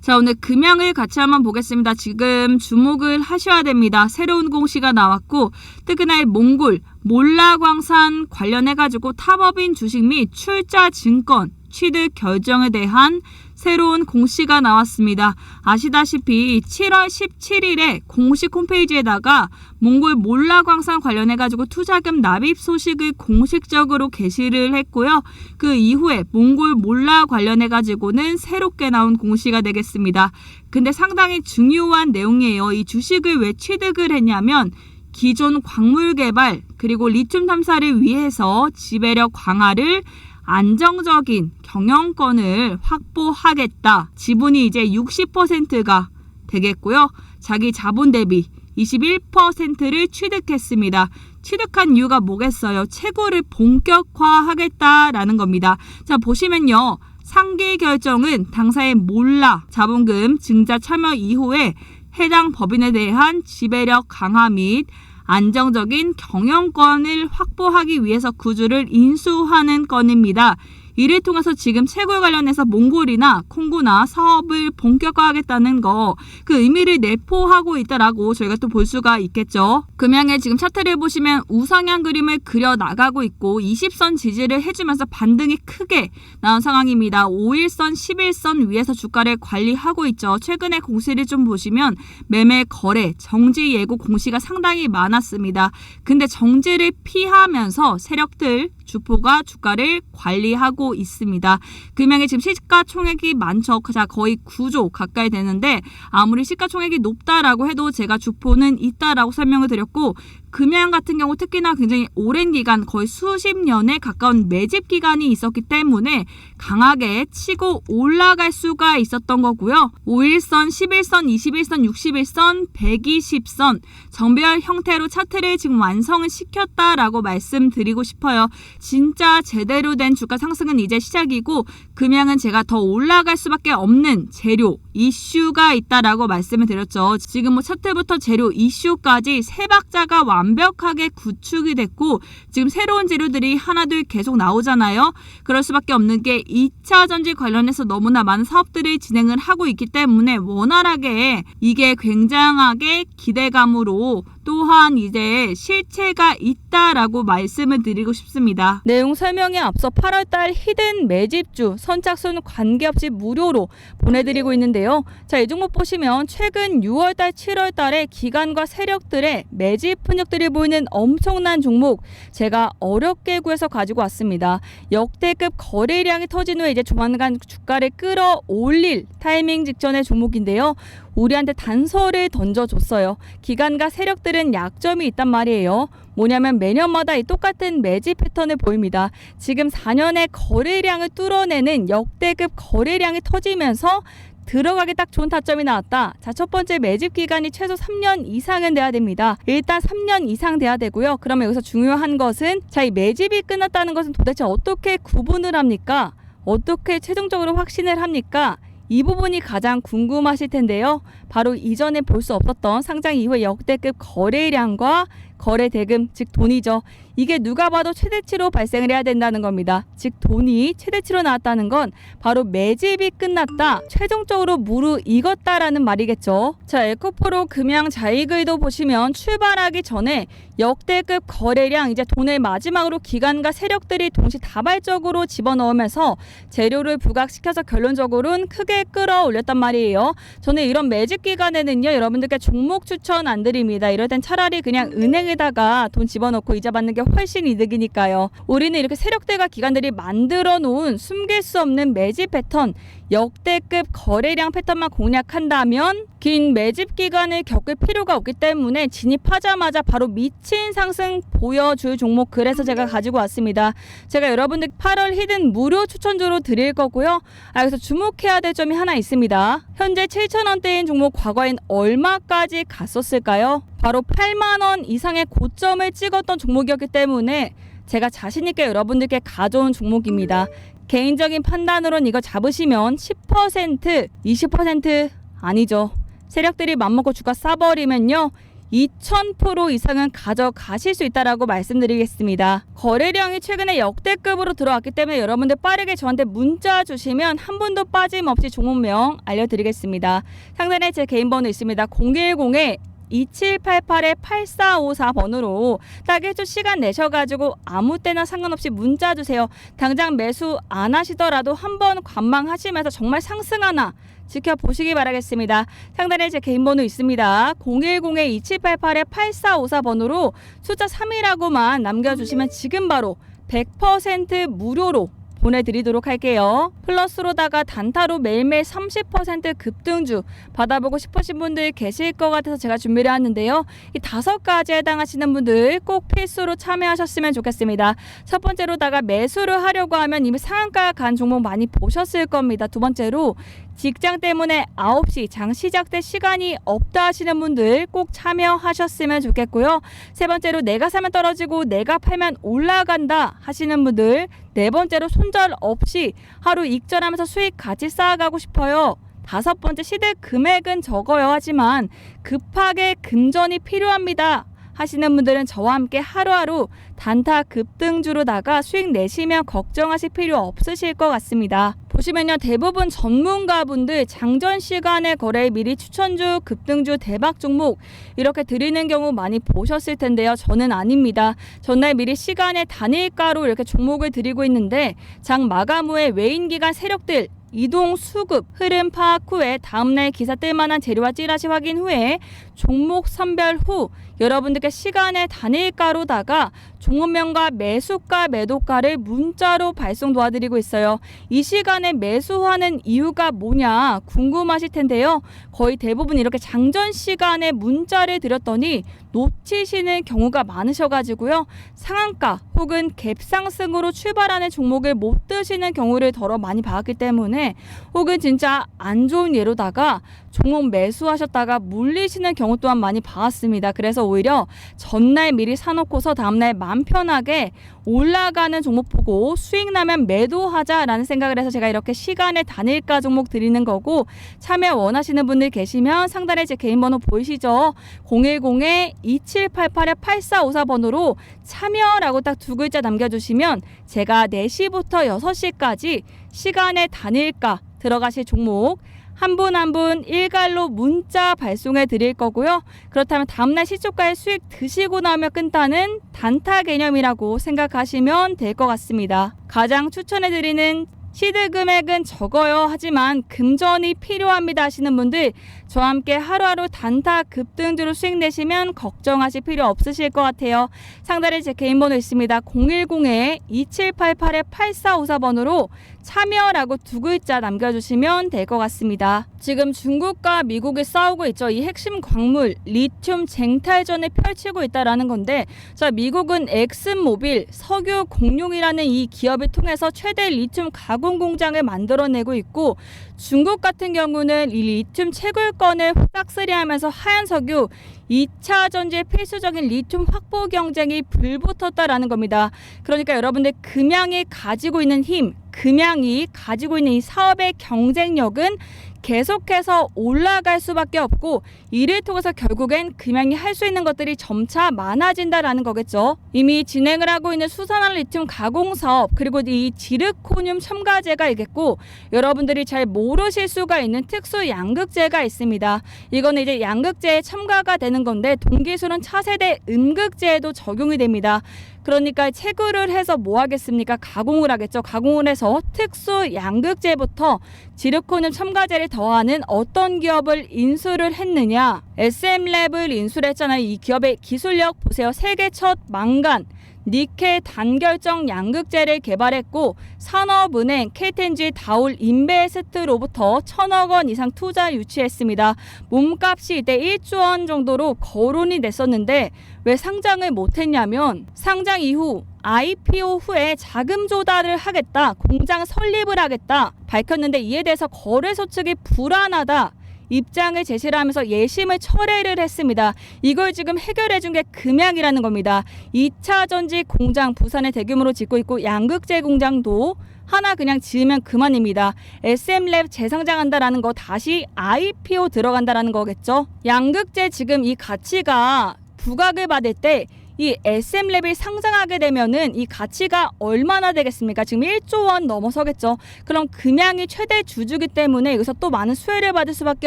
자, 오늘 금양을 같이 한번 보겠습니다. 지금 주목을 하셔야 됩니다. 새로운 공시가 나왔고, 이 몽골, 몰라광산 관련해가지고 탑업인 주식 및 출자 증권 취득 결정에 대한 새로운 공시가 나왔습니다. 아시다시피 7월 17일에 공식 홈페이지에다가 몽골 몰라광산 관련해가지고 투자금 납입 소식을 공식적으로 게시를 했고요. 그 이후에 몽골 몰라 관련해가지고는 새롭게 나온 공시가 되겠습니다. 근데 상당히 중요한 내용이에요. 이 주식을 왜 취득을 했냐면 기존 광물 개발 그리고 리튬 탐사를 위해서 지배력 강화를 안정적인 경영권을 확보하겠다. 지분이 이제 60%가 되겠고요. 자기 자본 대비 21%를 취득했습니다. 취득한 이유가 뭐겠어요? 채굴을 본격화하겠다라는 겁니다. 자, 보시면요. 상계 결정은 당사의 몰라 자본금 증자 참여 이후에 해당 법인에 대한 지배력 강화 및 안정적인 경영권을 확보하기 위해서 구주를 인수하는 건입니다. 이를 통해서 지금 채굴 관련해서 몽골이나 콩고나 사업을 본격화하겠다는 거 그 의미를 내포하고 있다라고 저희가 또 볼 수가 있겠죠. 금양의 지금 차트를 보시면 우상향 그림을 그려 나가고 있고 20선 지지를 해주면서 반등이 크게 나온 상황입니다. 5일선, 11선 위에서 주가를 관리하고 있죠. 최근에 공시를 좀 보시면 매매 거래, 정지 예고 공시가 상당히 많았습니다. 근데 정지를 피하면서 세력들 주포가 주가를 관리하고 있습니다. 금양의 지금 시가총액이 많죠. 자, 거의 9조 가까이 되는데 아무리 시가총액이 높다라고 해도 제가 주포는 있다라고 설명을 드렸고 금양 같은 경우 특히나 굉장히 오랜 기간 거의 수십 년에 가까운 매집 기간이 있었기 때문에 강하게 치고 올라갈 수가 있었던 거고요. 5일선, 11선, 21선, 61선, 120선 정배열 형태로 차트를 지금 완성을 시켰다라고 말씀드리고 싶어요. 진짜 제대로 된 주가 상승은 이제 시작이고 금양은 제가 더 올라갈 수밖에 없는 재료 이슈가 있다라고 말씀을 드렸죠. 지금 뭐 차트부터 재료 이슈까지 세 박자가 완벽하게 구축이 됐고 지금 새로운 재료들이 하나둘 계속 나오잖아요. 그럴 수밖에 없는 게 2차 전지 관련해서 너무나 많은 사업들이 진행을 하고 있기 때문에 원활하게 이게 굉장하게 기대감으로 또한 이제 실체가 있다라고 말씀을 드리고 싶습니다. 내용 설명에 앞서 8월달 히든 매집주 선착순 관계없이 무료로 보내드리고 있는데요. 자, 이 종목 보시면 최근 6월달, 7월달에 기관과 세력들의 매집 흔적들이 보이는 엄청난 종목 제가 어렵게 구해서 가지고 왔습니다. 역대급 거래량이 터진 후에 이제 조만간 주가를 끌어올릴 타이밍 직전의 종목인데요. 우리한테 단서를 던져줬어요. 기관과 세력들 은 약점이 있단 말이에요. 뭐냐면 매년마다 이 똑같은 매집 패턴을 보입니다. 지금 4년의 거래량을 뚫어내는 역대급 거래량이 터지면서 들어가기 딱 좋은 타점이 나왔다. 자, 첫 번째 매집 기간이 최소 3년 이상은 돼야 됩니다. 일단 3년 이상 돼야 되고요. 그러면 여기서 중요한 것은 자, 이 매집이 끝났다는 것은 도대체 어떻게 구분을 합니까? 어떻게 최종적으로 확신을 합니까? 이 부분이 가장 궁금하실 텐데요. 바로 이전에 볼 수 없었던 상장 이후의 역대급 거래량과 거래 대금, 즉 돈이죠. 이게 누가 봐도 최대치로 발생을 해야 된다는 겁니다. 즉 돈이 최대치로 나왔다는 건 바로 매집이 끝났다. 최종적으로 무르익었다라는 말이겠죠. 자, 에코프로 금양 자이글도 보시면 출발하기 전에 역대급 거래량 이제 돈을 마지막으로 기관과 세력들이 동시 다발적으로 집어넣으면서 재료를 부각시켜서 결론적으로는 크게 끌어올렸단 말이에요. 저는 이런 매집 기간에는요 여러분들께 종목 추천 안 드립니다. 이럴 땐 차라리 그냥 은행에다가 돈 집어넣고 이자 받는 게 훨씬 이득이니까요. 우리는 이렇게 세력들과 기관들이 만들어 놓은 숨길 수 없는 매집 패턴 역대급 거래량 패턴만 공략한다면 긴 매집 기간을 겪을 필요가 없기 때문에 진입하자마자 바로 미친 상승 보여줄 종목 그래서 제가 가지고 왔습니다. 제가 여러분들 8월 히든 무료 추천주로 드릴 거고요. 아, 여기서 주목해야 될 점이 하나 있습니다. 현재 7,000원대인 종목 과거엔 얼마까지 갔었을까요? 바로 8만원 이상의 고점을 찍었던 종목이었기 때문에 제가 자신있게 여러분들께 가져온 종목입니다. 개인적인 판단으론 이거 잡으시면 10%, 20% 아니죠. 세력들이 맘먹고 주가 싸버리면요. 2,000% 이상은 가져가실 수 있다라고 말씀드리겠습니다. 거래량이 최근에 역대급으로 들어왔기 때문에 여러분들 빠르게 저한테 문자 주시면 한 분도 빠짐없이 종목명 알려드리겠습니다. 상단에 제 개인 번호 있습니다. 010에 2788-8454번으로 딱 1주 시간 내셔가지고 아무 때나 상관없이 문자 주세요. 당장 매수 안 하시더라도 한번 관망하시면서 정말 상승하나 지켜보시기 바라겠습니다. 상단에 제 개인 번호 있습니다. 010-2788-8454번으로 숫자 3이라고만 남겨주시면 지금 바로 100% 무료로 보내드리도록 할게요. 플러스로다가 단타로 매일매일 30% 급등주 받아보고 싶으신 분들 계실 것 같아서 제가 준비를 했는데요. 이 다섯 가지에 해당하시는 분들 꼭 필수로 참여하셨으면 좋겠습니다. 첫 번째로다가 매수를 하려고 하면 이미 상한가 간 종목 많이 보셨을 겁니다. 두 번째로 직장 때문에 9시 장 시작 때 시간이 없다 하시는 분들 꼭 참여하셨으면 좋겠고요. 세 번째로 내가 사면 떨어지고 내가 팔면 올라간다 하시는 분들 네 번째로 손절 없이 하루 익절하면서 수익 같이 쌓아가고 싶어요. 다섯 번째 시대 금액은 적어요 하지만 급하게 금전이 필요합니다. 하시는 분들은 저와 함께 하루하루 단타 급등주로다가 수익 내시면 걱정하실 필요 없으실 것 같습니다. 보시면요 대부분 전문가분들 장전 시간에 거래 미리 추천주 급등주 대박 종목 이렇게 드리는 경우 많이 보셨을 텐데요 저는 아닙니다 전날 미리 시간에 단일가로 이렇게 종목을 드리고 있는데 장 마감 후에 외인 기간 세력들 이동 수급 흐름 파악 후에 다음날 기사 뜰 만한 재료와 찌라시 확인 후에 종목 선별 후 여러분들께 시간에 단일가로다가 종목명과 매수가 매도가를 문자로 발송 도와드리고 있어요. 이 시간에 매수하는 이유가 뭐냐 궁금하실 텐데요. 거의 대부분 이렇게 장전 시간에 문자를 드렸더니 놓치시는 경우가 많으셔가지고요. 상한가 혹은 갭상승으로 출발하는 종목을 못 드시는 경우를 더러 많이 봤기 때문에 혹은 진짜 안 좋은 예로다가 종목 매수하셨다가 물리시는 경우 또한 많이 봐왔습니다. 그래서 오히려 전날 미리 사놓고서 다음날 마음 편하게 올라가는 종목 보고 수익 나면 매도하자라는 생각을 해서 제가 이렇게 시간에 단일가 종목 드리는 거고 참여 원하시는 분들 계시면 상단에 제 개인 번호 보이시죠? 010-2788-8454번호로 참여라고 딱 두 글자 남겨주시면 제가 4시부터 6시까지 시간에 단일가 들어가실 종목 한 분 한 분 일괄로 문자 발송해 드릴 거고요. 그렇다면 다음날 시초가에 수익 드시고 나면 끊다는 단타 개념이라고 생각하시면 될 것 같습니다. 가장 추천해 드리는 시드 금액은 적어요. 하지만 금전이 필요합니다 하시는 분들 저와 함께 하루하루 단타 급등주로 수익 내시면 걱정하실 필요 없으실 것 같아요. 상단에 제 개인 번호 있습니다. 010-2788-8454번으로 참여라고 두 글자 남겨주시면 될 것 같습니다. 지금 중국과 미국이 싸우고 있죠. 이 핵심 광물 리튬 쟁탈전을 펼치고 있다라는 건데, 자 미국은 엑슨모빌 석유 공룡이라는 이 기업을 통해서 최대 리튬 가공 공장을 만들어내고 있고, 중국 같은 경우는 이 리튬 채굴권을 싹쓸이하면서 하얀 석유 2차 전지의 필수적인 리튬 확보 경쟁이 불붙었다라는 겁니다. 그러니까 여러분들 금양이 가지고 있는 힘, 금양이 가지고 있는 이 사업의 경쟁력은 계속해서 올라갈 수밖에 없고 이를 통해서 결국엔 금양이 할 수 있는 것들이 점차 많아진다라는 거겠죠. 이미 진행을 하고 있는 수산화 리튬 가공 사업 그리고 이 지르코늄 첨가제가 있겠고 여러분들이 잘 모르실 수가 있는 특수 양극재가 있습니다. 이거는 이제 양극재에 첨가가 되는 건데 동기술은 차세대 음극재에도 적용이 됩니다. 그러니까 채굴을 해서 뭐 하겠습니까? 가공을 하겠죠. 가공을 해서 특수 양극재부터 지르코늄 첨가제를 더하는 어떤 기업을 인수를 했느냐? SM랩을 인수를 했잖아요. 이 기업의 기술력 보세요. 세계 첫 망간 니켈 단결정 양극재를 개발했고 산업은행, KTNG, 다올 인베스트로부터 천억 원 이상 투자 유치했습니다. 몸값이 이때 1조 원 정도로 거론이 됐었는데 왜 상장을 못했냐면 상장 이후 IPO 후에 자금 조달을 하겠다, 공장 설립을 하겠다 밝혔는데 이에 대해서 거래소 측이 불안하다. 입장을 제시를 하면서 예심을 철회를 했습니다. 이걸 지금 해결해 준 게 금양이라는 겁니다. 2차 전지 공장 부산에 대규모로 짓고 있고 양극재 공장도 하나 그냥 지으면 그만입니다. SM랩 재상장한다라는 거 다시 IPO 들어간다라는 거겠죠. 양극재 지금 이 가치가 부각을 받을 때 이 SM랩이 상장하게 되면은 이 가치가 얼마나 되겠습니까? 지금 1조 원 넘어서겠죠. 그럼 금양이 최대 주주기 때문에 여기서 또 많은 수혜를 받을 수밖에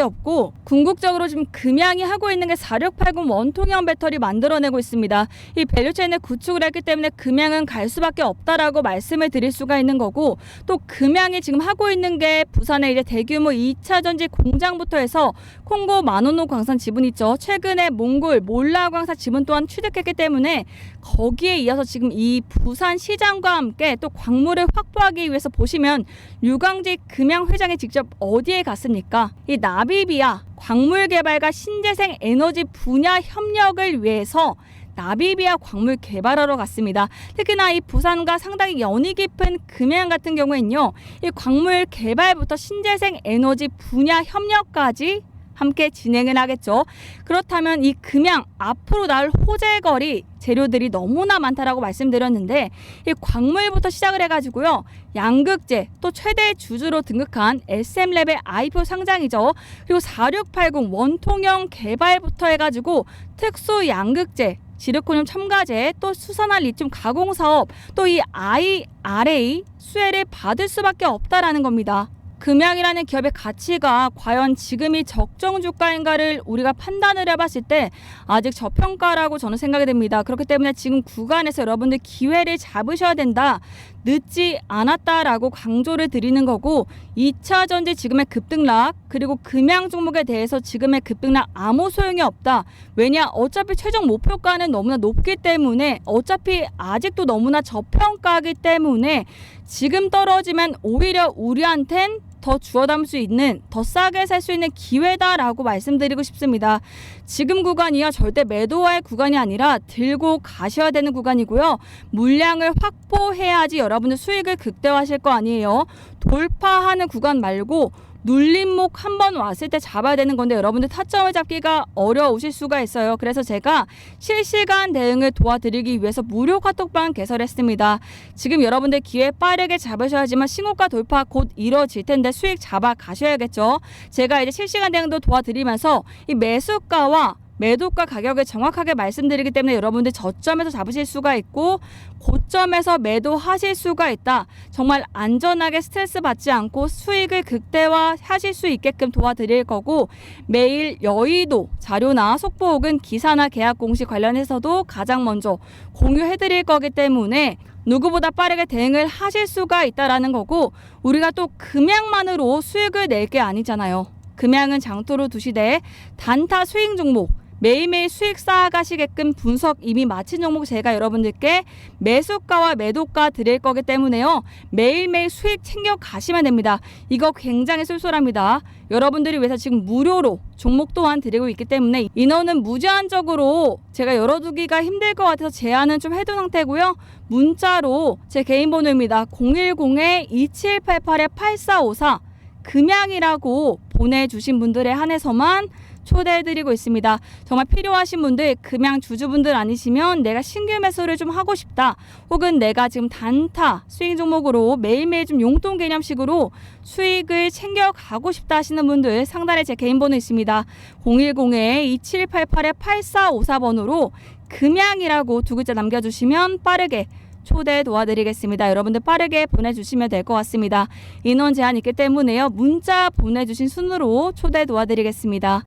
없고 궁극적으로 지금 금양이 하고 있는 게 4680 원통형 배터리 만들어내고 있습니다. 이 밸류체인을 구축을 했기 때문에 금양은 갈 수밖에 없다라고 말씀을 드릴 수가 있는 거고 또 금양이 지금 하고 있는 게 부산에 이제 대규모 2차 전지 공장부터 해서 콩고 마노노 광산 지분 있죠. 최근에 몽골 몰라 광산 지분 또한 취득했기 때문에 거기에 이어서 지금 이 부산 시장과 함께 또 광물을 확보하기 위해서 보시면 유광직 금양 회장이 직접 어디에 갔습니까? 이 나비비아 광물 개발과 신재생 에너지 분야 협력을 위해서 나비비아 광물 개발하러 갔습니다. 특히나 이 부산과 상당히 연이 깊은 금양 같은 경우에는요. 이 광물 개발부터 신재생 에너지 분야 협력까지 함께 진행을 하겠죠. 그렇다면 이 금양 앞으로 나올 호재거리 재료들이 너무나 많다라고 말씀드렸는데 이 광물부터 시작을 해가지고요. 양극재 또 최대 주주로 등극한 SM랩의 IPO 상장이죠. 그리고 4680 원통형 개발부터 해가지고 특수 양극재 지르코늄 첨가제 또 수산화 리튬 가공 사업 또 이 IRA 수혜를 받을 수밖에 없다라는 겁니다. 금양이라는 기업의 가치가 과연 지금이 적정 주가인가를 우리가 판단을 해봤을 때 아직 저평가라고 저는 생각이 됩니다. 그렇기 때문에 지금 구간에서 여러분들 기회를 잡으셔야 된다. 늦지 않았다라고 강조를 드리는 거고 2차 전지 지금의 급등락 그리고 금양 종목에 대해서 지금의 급등락 아무 소용이 없다. 왜냐 어차피 최종 목표가는 너무나 높기 때문에 어차피 아직도 너무나 저평가이기 때문에 지금 떨어지면 오히려 우리한텐 더 주워 담을 수 있는 더 싸게 살 수 있는 기회다라고 말씀드리고 싶습니다. 지금 구간이야 절대 매도할 구간이 아니라 들고 가셔야 되는 구간이고요. 물량을 확보해야지 여러분들 수익을 극대화하실 거 아니에요. 돌파하는 구간 말고 눌림목 한 번 왔을 때 잡아야 되는 건데 여러분들 타점을 잡기가 어려우실 수가 있어요. 그래서 제가 실시간 대응을 도와드리기 위해서 무료 카톡방 개설했습니다. 지금 여러분들 기회 빠르게 잡으셔야지만 신고가 돌파 곧 이뤄질 텐데 수익 잡아 가셔야겠죠. 제가 이제 실시간 대응도 도와드리면서 이 매수가와 매도가 가격을 정확하게 말씀드리기 때문에 여러분들 저점에서 잡으실 수가 있고 고점에서 매도하실 수가 있다. 정말 안전하게 스트레스 받지 않고 수익을 극대화하실 수 있게끔 도와드릴 거고 매일 여의도 자료나 속보 혹은 기사나 계약 공시 관련해서도 가장 먼저 공유해드릴 거기 때문에 누구보다 빠르게 대응을 하실 수가 있다라는 거고 우리가 또 금양만으로 수익을 낼 게 아니잖아요. 금양은 장토로 두시되 단타 수익 종목 매일매일 수익 쌓아가시게끔 분석 이미 마친 종목 제가 여러분들께 매수가와 매도가 드릴 거기 때문에요. 매일매일 수익 챙겨 가시면 됩니다. 이거 굉장히 쏠쏠합니다. 여러분들이 위해서 지금 무료로 종목 또한 드리고 있기 때문에 인원은 무제한적으로 제가 열어두기가 힘들 것 같아서 제한은 좀 해둔 상태고요. 문자로 제 개인 번호입니다. 010-2788-8454 금양이라고 보내주신 분들에 한해서만 초대해드리고 있습니다. 정말 필요하신 분들, 금양 주주분들 아니시면 내가 신규 매수를 좀 하고 싶다. 혹은 내가 지금 단타 수익 종목으로 매일매일 좀 용돈 개념식으로 수익을 챙겨가고 싶다 하시는 분들 상단에 제 개인 번호 있습니다. 010-2788-8454번으로 금양이라고 두 글자 남겨주시면 빠르게 초대 도와드리겠습니다. 여러분들 빠르게 보내주시면 될 것 같습니다. 인원 제한 있기 때문에요. 문자 보내주신 순으로 초대 도와드리겠습니다.